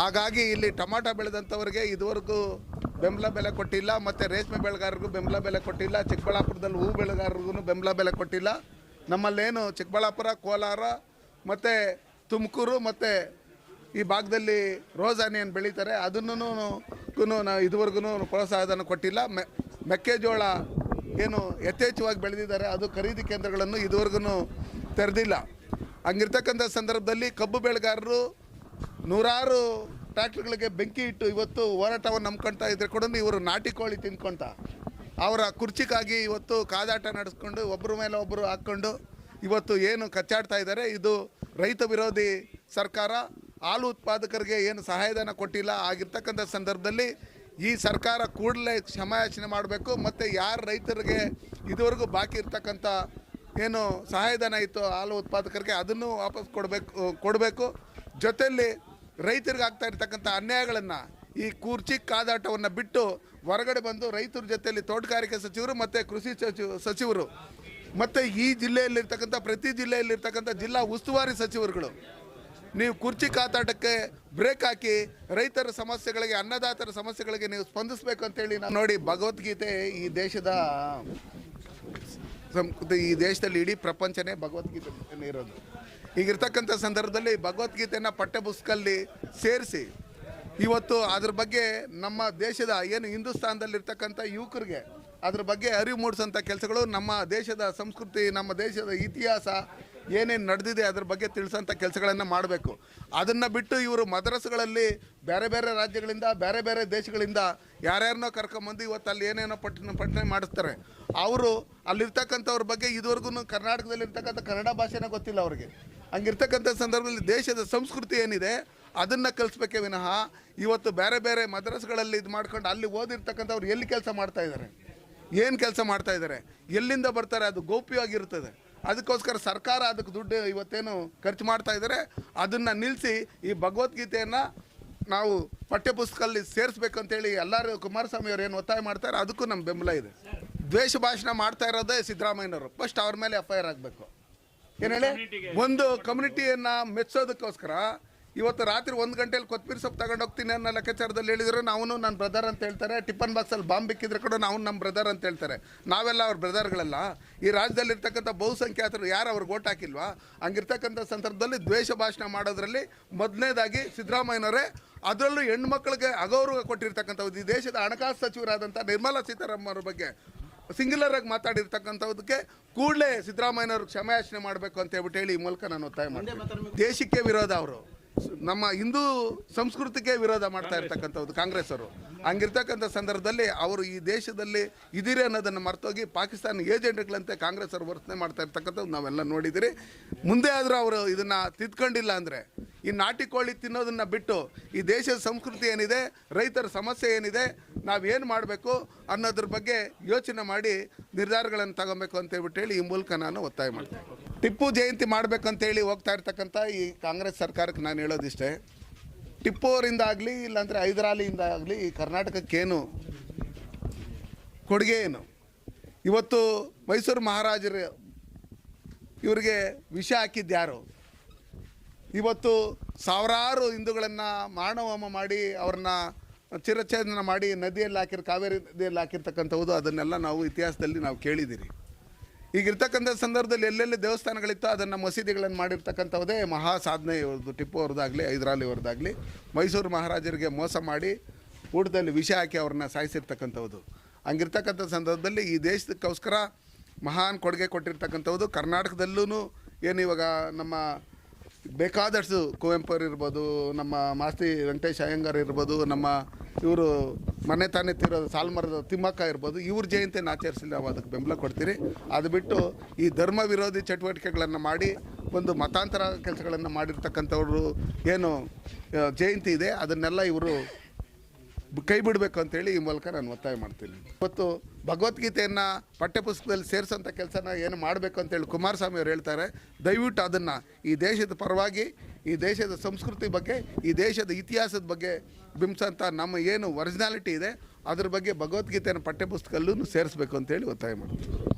ಹಾಗಾಗಿ ಇಲ್ಲಿ ಟೊಮಾಟೊ ಬೆಳೆದಂಥವ್ರಿಗೆ ಇದುವರೆಗೂ ಬೆಂಬಲ ಬೆಲೆ ಕೊಟ್ಟಿಲ್ಲ, ಮತ್ತು ರೇಷ್ಮೆ ಬೆಳೆಗಾರರಿಗೂ ಬೆಂಬಲ ಬೆಲೆ ಕೊಟ್ಟಿಲ್ಲ, ಚಿಕ್ಕಬಳ್ಳಾಪುರದಲ್ಲಿ ಹೂ ಬೆಳೆಗಾರರಿಗೂ ಬೆಂಬಲ ಬೆಲೆ ಕೊಟ್ಟಿಲ್ಲ. ನಮ್ಮಲ್ಲೇನು ಚಿಕ್ಕಬಳ್ಳಾಪುರ, ಕೋಲಾರ, ಮತ್ತು ತುಮಕೂರು, ಮತ್ತು ಈ ಭಾಗದಲ್ಲಿ ರೋಸ್ ಆನಿಯನ್ ಬೆಳೀತಾರೆ ಅದನ್ನು ನಾವು ಇದುವರೆಗೂ ಪ್ರೋತ್ಸಾಹಧನ ಕೊಟ್ಟಿಲ್ಲ. ಮೆ ಮೆಕ್ಕೆಜೋಳ ಏನು ಯಥೇಚ್ಛವಾಗಿ ಬೆಳೆದಿದ್ದಾರೆ, ಅದು ಖರೀದಿ ಕೇಂದ್ರಗಳನ್ನು ಇದುವರೆಗೂ ತೆರೆದಿಲ್ಲ. ಹಂಗಿರ್ತಕ್ಕಂಥ ಸಂದರ್ಭದಲ್ಲಿ ಕಬ್ಬು ಬೆಳೆಗಾರರು ನೂರಾರು ಟ್ರ್ಯಾಕ್ಟರ್ಗಳಿಗೆ ಬೆಂಕಿ ಇಟ್ಟು ಇವತ್ತು ಹೋರಾಟವನ್ನು ನಂಬ್ಕೊಳ್ತಾ ಇದ್ರೆ ಕೂಡ ಇವರು ನಾಟಿ ಕೋಳಿ ತಿನ್ಕೊಂತ. ಅವರ ಕುರ್ಚಿಗಾಗಿ ಇವತ್ತು ಕಾದಾಟ ನಡೆಸ್ಕೊಂಡು ಒಬ್ಬರ ಮೇಲೆ ಒಬ್ಬರು ಹಾಕ್ಕೊಂಡು ಇವತ್ತು ಏನು ಕಚ್ಚಾಡ್ತಾ ಇದ್ದಾರೆ, ಇದು ರೈತ ವಿರೋಧಿ ಸರ್ಕಾರ ಹಾಲು ಉತ್ಪಾದಕರಿಗೆ ಏನು ಸಹಾಯಧನ ಕೊಟ್ಟಿಲ್ಲ ಆಗಿರ್ತಕ್ಕಂಥ ಸಂದರ್ಭದಲ್ಲಿ ಈ ಸರ್ಕಾರ ಕೂಡಲೇ ಕ್ಷಮಾಯಾಚನೆ ಮಾಡಬೇಕು, ಮತ್ತು ಯಾರು ರೈತರಿಗೆ ಇದುವರೆಗೂ ಬಾಕಿ ಇರ್ತಕ್ಕಂಥ ಏನು ಸಹಾಯಧನ ಇತ್ತು ಹಾಲು ಉತ್ಪಾದಕರಿಗೆ ಅದನ್ನು ವಾಪಸ್ ಕೊಡಬೇಕು ಕೊಡಬೇಕು. ಜೊತೆಯಲ್ಲಿ ರೈತರಿಗೆ ಆಗ್ತಾ ಇರ್ತಕ್ಕಂಥ ಅನ್ಯಾಯಗಳನ್ನು ಈ ಕುರ್ಚಿ ಕಾದಾಟವನ್ನು ಬಿಟ್ಟು ಹೊರಗಡೆ ಬಂದು ರೈತರ ಜೊತೆಯಲ್ಲಿ ತೋಟಗಾರಿಕೆ ಸಚಿವರು ಮತ್ತು ಕೃಷಿ ಸಚಿವ ಸಚಿವರು, ಮತ್ತು ಈ ಜಿಲ್ಲೆಯಲ್ಲಿರ್ತಕ್ಕಂಥ, ಪ್ರತಿ ಜಿಲ್ಲೆಯಲ್ಲಿರ್ತಕ್ಕಂಥ ಜಿಲ್ಲಾ ಉಸ್ತುವಾರಿ ಸಚಿವರುಗಳು, ನೀವು ಕುರ್ಚಿ ಕಾತಾಟಕ್ಕೆ ಬ್ರೇಕ್ ಹಾಕಿ ರೈತರ ಸಮಸ್ಯೆಗಳಿಗೆ, ಅನ್ನದಾತರ ಸಮಸ್ಯೆಗಳಿಗೆ ನೀವು ಸ್ಪಂದಿಸಬೇಕು ಅಂತೇಳಿ ನಾನು ನೋಡಿ ಭಗವದ್ಗೀತೆ ಈ ದೇಶದ ಈ ದೇಶದಲ್ಲಿ ಇಡೀ ಪ್ರಪಂಚನೇ ಭಗವದ್ಗೀತೆ ಇರೋದು ಈಗಿರ್ತಕ್ಕಂಥ ಸಂದರ್ಭದಲ್ಲಿ ಭಗವದ್ಗೀತೆಯನ್ನು ಪಠ್ಯಪುಸ್ತಕದಲ್ಲಿ ಸೇರಿಸಿ, ಇವತ್ತು ಅದ್ರ ಬಗ್ಗೆ ನಮ್ಮ ದೇಶದ, ಏನು ಹಿಂದೂಸ್ತಾನದಲ್ಲಿರ್ತಕ್ಕಂಥ ಯುವಕರಿಗೆ ಅದ್ರ ಬಗ್ಗೆ ಅರಿವು ಮೂಡಿಸೋಂಥ ಕೆಲಸಗಳು ನಮ್ಮ ದೇಶದ ಸಂಸ್ಕೃತಿ, ನಮ್ಮ ದೇಶದ ಇತಿಹಾಸ ಏನೇನು ನಡೆದಿದೆ ಅದ್ರ ಬಗ್ಗೆ ತಿಳಿಸೋಂಥ ಕೆಲಸಗಳನ್ನು ಮಾಡಬೇಕು. ಅದನ್ನು ಬಿಟ್ಟು ಇವರು ಮದ್ರಸ್ಗಳಲ್ಲಿ ಬೇರೆ ಬೇರೆ ರಾಜ್ಯಗಳಿಂದ, ಬೇರೆ ಬೇರೆ ದೇಶಗಳಿಂದ ಯಾರ್ಯಾರನ್ನೋ ಕರ್ಕೊಂಬಂದು ಇವತ್ತು ಅಲ್ಲಿ ಏನೇನೋ ಪಟ್ಟಣ ಪಟ್ಟಣೆ ಮಾಡಿಸ್ತಾರೆ. ಅವರು ಅಲ್ಲಿರ್ತಕ್ಕಂಥವ್ರ ಬಗ್ಗೆ ಇದುವರೆಗೂ ಕರ್ನಾಟಕದಲ್ಲಿರ್ತಕ್ಕಂಥ ಕನ್ನಡ ಭಾಷೆನೇ ಗೊತ್ತಿಲ್ಲ ಅವ್ರಿಗೆ. ಹಂಗಿರ್ತಕ್ಕಂಥ ಸಂದರ್ಭದಲ್ಲಿ ದೇಶದ ಸಂಸ್ಕೃತಿ ಏನಿದೆ, ಅದನ್ನು ಕಲಿಸ್ಬೇಕೇ ವಿನಃ ಇವತ್ತು ಬೇರೆ ಬೇರೆ ಮದ್ರಸ್ಗಳಲ್ಲಿ ಇದು ಮಾಡ್ಕೊಂಡು ಅಲ್ಲಿ ಓದಿರ್ತಕ್ಕಂಥವ್ರು ಎಲ್ಲಿ ಕೆಲಸ ಮಾಡ್ತಾ ಇದ್ದಾರೆ ಏನು ಕೆಲಸ ಮಾಡ್ತಾ ಇದ್ದಾರೆ ಎಲ್ಲಿಂದ ಬರ್ತಾರೆ? ಅದು ಗೋಪ್ಯವಾಗಿರ್ತದೆ. ಅದಕ್ಕೋಸ್ಕರ ಸರ್ಕಾರ ಅದಕ್ಕೆ ದುಡ್ಡು ಇವತ್ತೇನು ಖರ್ಚು ಮಾಡ್ತಾ ಇದ್ದಾರೆ ಅದನ್ನು ನಿಲ್ಲಿಸಿ ಈ ಭಗವದ್ಗೀತೆಯನ್ನು ನಾವು ಪಠ್ಯಪುಸ್ತಕದಲ್ಲಿ ಸೇರಿಸ್ಬೇಕಂತೇಳಿ ಎಲ್ಲರೂ ಕುಮಾರಸ್ವಾಮಿ ಅವರು ಏನು ಒತ್ತಾಯ ಮಾಡ್ತಾರೆ? ಅದಕ್ಕೂ ನಮ್ಮ ಬೆಂಬಲ ಇದೆ. ದ್ವೇಷ ಭಾಷಣ ಮಾಡ್ತಾ ಇರೋದೇ ಸಿದ್ದರಾಮಯ್ಯನವರು. ಫಸ್ಟ್ ಅವ್ರ ಮೇಲೆ ಎಫ್ ಆಗಬೇಕು ಏನು ಹೇಳಿ? ಒಂದು ಕಮ್ಯುನಿಟಿಯನ್ನ ಮೆಚ್ಚೋದಕ್ಕೋಸ್ಕರ ಇವತ್ತು ರಾತ್ರಿ ಒಂದು ಗಂಟೆಲಿ ಕೊತ್ಮೀರಿ ಸೊಪ್ಪು ತಗೊಂಡು ಹೋಗ್ತೀನಿ ಅನ್ನೋ ಲೆಕ್ಕಾಚಾರದಲ್ಲಿ ಹೇಳಿದ್ರು ನಾವು ನನ್ನ ಬ್ರದರ್ ಅಂತ ಹೇಳ್ತಾರೆ ಟಿಫನ್ ಬಾಕ್ಸಲ್ಲಿ ಬಾಂಬ್ ಬಿಕ್ಕಿದ್ರೆ ಕೂಡ ನಾವು ನಮ್ಮ ಬ್ರದರ್ ಅಂತ ಹೇಳ್ತಾರೆ. ನಾವೆಲ್ಲ ಅವ್ರ ಬ್ರದರ್ಗಳಲ್ಲ ಈ ರಾಜ್ಯದಲ್ಲಿರ್ತಕ್ಕಂಥ ಬಹುಸಂಖ್ಯಾತರು ಯಾರು ಅವ್ರಿಗೆ ಓಟ್ ಹಾಕಿಲ್ವಾ? ಹಂಗಿರ್ತಕ್ಕಂಥ ಸಂದರ್ಭದಲ್ಲಿ ದ್ವೇಷ ಭಾಷಣ ಮಾಡೋದ್ರಲ್ಲಿ ಮೊದಲನೇದಾಗಿ ಸಿದ್ದರಾಮಯ್ಯನವರೇ ಅದರಲ್ಲೂ ಹೆಣ್ಮಕ್ಳಿಗೆ ಅಗೌರವ ಕೊಟ್ಟಿರ್ತಕ್ಕಂಥದ್ದು ಈ ದೇಶದ ಹಣಕಾಸು ಸಚಿವರಾದಂಥ ನಿರ್ಮಲಾ ಸೀತಾರಾಮನ್ ಅವ್ರ ಬಗ್ಗೆ ಸಿಂಗ್ಯುಲರ್ ಆಗಿ ಮಾತಾಡಿರ್ತಕ್ಕಂಥದಕ್ಕೆ ಕೂಡಲೇ ಸಿದ್ದರಾಮಯ್ಯನವರು ಕ್ಷಮಾಯಾಚನೆ ಮಾಡಬೇಕು ಅಂತ ಹೇಳ್ಬಿಟ್ಟು ಹೇಳಿ ಈ ಮೂಲಕ ನಾನು ಒತ್ತಾಯ ಮಾಡ್ತೀನಿ. ದೇಶಕ್ಕೆ ವಿರೋಧ ಅವರು. ನಮ್ಮ ಹಿಂದೂ ಸಂಸ್ಕೃತಿಗೆ ವಿರೋಧ ಮಾಡ್ತಾ ಇರ್ತಕ್ಕಂಥದ್ದು ಕಾಂಗ್ರೆಸ್ ಅವರು. ಹಂಗಿರ್ತಕ್ಕಂಥ ಸಂದರ್ಭದಲ್ಲಿ ಅವರು ಈ ದೇಶದಲ್ಲಿ ಇದ್ದೀರಿ ಅನ್ನೋದನ್ನು ಮರ್ತೋಗಿ ಪಾಕಿಸ್ತಾನ ಏಜೆಂಟ್ಗಳಂತೆ ಕಾಂಗ್ರೆಸ್ ಅವರು ವರ್ತನೆ ಮಾಡ್ತಾ ಇರ್ತಕ್ಕಂಥದ್ದು ನಾವೆಲ್ಲ ನೋಡಿದಿರಿ. ಮುಂದೆ ಆದರೂ ಅವರು ಇದನ್ನು ತಿದ್ಕೊಂಡಿಲ್ಲ ಅಂದರೆ ಈ ನಾಟಿ ಕೋಳಿ ತಿನ್ನೋದನ್ನು ಬಿಟ್ಟು ಈ ದೇಶದ ಸಂಸ್ಕೃತಿ ಏನಿದೆ ರೈತರ ಸಮಸ್ಯೆ ಏನಿದೆ ನಾವೇನು ಮಾಡಬೇಕು ಅನ್ನೋದ್ರ ಬಗ್ಗೆ ಯೋಚನೆ ಮಾಡಿ ನಿರ್ಧಾರಗಳನ್ನು ತಗೊಬೇಕು ಅಂತ ಹೇಳಿ ಈ ಮೂಲಕ ನಾನು ಒತ್ತಾಯ ಮಾಡ್ತೀನಿ. ಟಿಪ್ಪು ಜಯಂತಿ ಮಾಡಬೇಕಂತೇಳಿ ಹೋಗ್ತಾ ಇರ್ತಕ್ಕಂಥ ಈ ಕಾಂಗ್ರೆಸ್ ಸರ್ಕಾರಕ್ಕೆ ನಾನು ಹೇಳೋದಿಷ್ಟೇ, ಟಿಪ್ಪು ಅವರಿಂದ ಆಗಲಿ ಇಲ್ಲಾಂದರೆ ಹೈದರಾಲಿಯಿಂದ ಆಗಲಿ ಈ ಕರ್ನಾಟಕಕ್ಕೇನು ಕೊಡುಗೆ ಏನು? ಇವತ್ತು ಮೈಸೂರು ಮಹಾರಾಜರು ಇವರಿಗೆ ವಿಷ ಹಾಕಿದ್ದ್ಯಾರು ಇವತ್ತು ಸಾವಿರಾರು ಹಿಂದೂಗಳನ್ನು ಮಾರಣಹೋಮ ಮಾಡಿ ಅವ್ರನ್ನ ಚಿರಚ್ಛೇದನ ಮಾಡಿ ನದಿಯಲ್ಲಿ ಹಾಕಿರ್, ಕಾವೇರಿ ನದಿಯಲ್ಲಿ ಹಾಕಿರ್ತಕ್ಕಂಥದ್ದು ಅದನ್ನೆಲ್ಲ ನಾವು ಇತಿಹಾಸದಲ್ಲಿ ನಾವು ಕೇಳಿದ್ದೀರಿ ಈಗ ಇರ್ತಕ್ಕಂಥ ಸಂದರ್ಭದಲ್ಲಿ ಎಲ್ಲೆಲ್ಲಿ ದೇವಸ್ಥಾನಗಳಿತ್ತು ಅದನ್ನು ಮಸೀದಿಗಳನ್ನು ಮಾಡಿರ್ತಕ್ಕಂಥದ್ದೇ ಮಹಾ ಸಾಧನೆ ಇವ್ರದ್ದು ಟಿಪ್ಪು ಅವ್ರದ್ದಾಗಲಿ ಹೈದರಾಲಿ ಅವ್ರದ್ದಾಗಲಿ. ಮೈಸೂರು ಮಹಾರಾಜರಿಗೆ ಮೋಸ ಮಾಡಿ ಊಟದಲ್ಲಿ ವಿಷ ಹಾಕಿ ಅವ್ರನ್ನ ಸಾಯಿಸಿರ್ತಕ್ಕಂಥದ್ದು ಹಂಗಿರ್ತಕ್ಕಂಥ ಸಂದರ್ಭದಲ್ಲಿ ಈ ದೇಶಕ್ಕೋಸ್ಕರ ಮಹಾನ್ ಕೊಡುಗೆ ಕೊಟ್ಟಿರ್ತಕ್ಕಂಥದ್ದು ಕರ್ನಾಟಕದಲ್ಲೂ ಏನು ಇವಾಗ ನಮ್ಮ ಬೇಕಾದಷ್ಟು ಕುವೆಂಪು ಅವ್ರು ಇರ್ಬೋದು, ನಮ್ಮ ಮಾಸ್ತಿ ವೆಂಕಟೇಶ್ ಅಯ್ಯಂಗಾರ್ ಇರ್ಬೋದು, ನಮ್ಮ ಇವರು ಮನೆ ತಾನೇ ತಿರೋ ಸಾಲ್ಮರದ ತಿಮ್ಮಕ್ಕ ಇರ್ಬೋದು, ಇವ್ರ ಜಯಂತಿಯನ್ನು ಆಚರಿಸಿ ನಾವು ಅದಕ್ಕೆ ಬೆಂಬಲ ಕೊಡ್ತೀರಿ. ಅದು ಬಿಟ್ಟು ಈ ಧರ್ಮ ವಿರೋಧಿ ಚಟುವಟಿಕೆಗಳನ್ನು ಮಾಡಿ, ಒಂದು ಮತಾಂತರ ಕೆಲಸಗಳನ್ನು ಮಾಡಿರ್ತಕ್ಕಂಥವ್ರು ಏನು ಜಯಂತಿ ಇದೆ, ಅದನ್ನೆಲ್ಲ ಇವರು ಕೈ ಬಿಡಬೇಕು ಅಂತೇಳಿ ಈ ಮೂಲಕ ನಾನು ಒತ್ತಾಯ ಮಾಡ್ತೀನಿ. ಇವತ್ತು ಭಗವದ್ಗೀತೆಯನ್ನು ಪಠ್ಯಪುಸ್ತಕದಲ್ಲಿ ಸೇರಿಸೋಂಥ ಕೆಲಸನ ಏನು ಮಾಡಬೇಕು ಅಂತೇಳಿ ಕುಮಾರಸ್ವಾಮಿ ಅವರು ಹೇಳ್ತಾರೆ. ದಯವಿಟ್ಟು ಅದನ್ನು ಈ ದೇಶದ ಪರವಾಗಿ, ಈ ದೇಶದ ಸಂಸ್ಕೃತಿ ಬಗ್ಗೆ, ಈ ದೇಶದ ಇತಿಹಾಸದ ಬಗ್ಗೆ ಬಿಂಬಿಸೋಂಥ ನಮ್ಮ ಏನು ಒರಿಜಿನಾಲಿಟಿ ಇದೆ, ಅದ್ರ ಬಗ್ಗೆ ಭಗವದ್ಗೀತೆಯನ್ನು ಪಠ್ಯಪುಸ್ತಕಲ್ಲೂ ಸೇರಿಸ್ಬೇಕು ಅಂತೇಳಿ ಒತ್ತಾಯ ಮಾಡ್ತೀನಿ.